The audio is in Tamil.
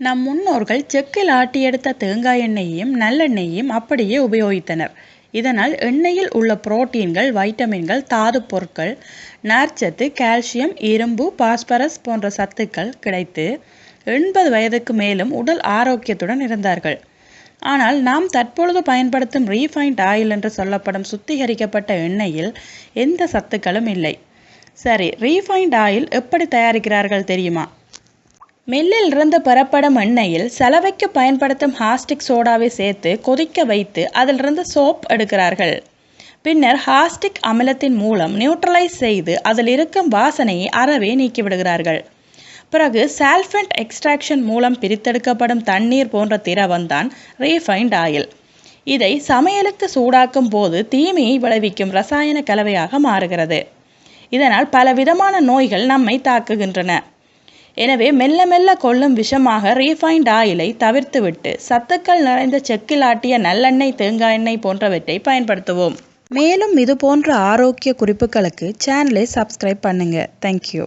நம் முன்னோர்கள் செக்கில் ஆட்டி எடுத்த தேங்காய் எண்ணெயையும் நல்லெண்ணெயையும் அப்படியே உபயோகித்தனர். இதனால் எண்ணெயில் உள்ள புரோட்டீன்கள் வைட்டமின்கள் தாதுப் பொருட்கள் நார்ச்சத்து கால்சியம் இரும்பு பாஸ்பரஸ் போன்ற சத்துக்கள் கிடைத்து எண்பது வயதுக்கு மேலும் உடல் ஆரோக்கியத்துடன் இருந்தார்கள். ஆனால் நாம் தற்பொழுது பயன்படுத்தும் ரீஃபைண்ட் ஆயில் என்று சொல்லப்படும் சுத்திகரிக்கப்பட்ட எண்ணெயில் எந்த சத்துக்களும் இல்லை. சரி ரீஃபைண்ட் ஆயில் எப்படி தயாரிக்கிறார்கள் தெரியுமா? மில்லிலிருந்து பெறப்படும் எண்ணெயில் சலவைக்கு பயன்படுத்தும் ஹாஸ்டிக் சோடாவை சேர்த்து கொதிக்க வைத்து அதிலிருந்து சோப் எடுக்கிறார்கள். பின்னர் ஹாஸ்டிக் அமிலத்தின் மூலம் நியூட்ரலைஸ் செய்து அதில் இருக்கும் வாசனையை அறவே நீக்கிவிடுகிறார்கள். பிறகு சால்ஃபண்ட் எக்ஸ்ட்ராக்ஷன் மூலம் பிரித்தெடுக்கப்படும் தண்ணீர் போன்ற திரவம்தான் ரீஃபைண்ட் ஆயில். இதை சமையலுக்கு சூடாக்கும் போது தீமையை விளைவிக்கும் ரசாயன கலவையாக மாறுகிறது. இதனால் பலவிதமான நோய்கள் நம்மை தாக்குகின்றன. எனவே மெல்ல மெல்ல கொள்ளும் விஷமாக ரீஃபைண்ட் ஆயிலை தவிர்த்துவிட்டு சத்துக்கள் நிறைந்த செக்கில் ஆட்டிய நல்லெண்ணெய் தேங்காய் எண்ணெய் போன்றவற்றை பயன்படுத்துவோம். மேலும் இது போன்ற ஆரோக்கிய குறிப்புகளுக்கு சேனலை சப்ஸ்கிரைப் பண்ணுங்கள் தேங்க்யூ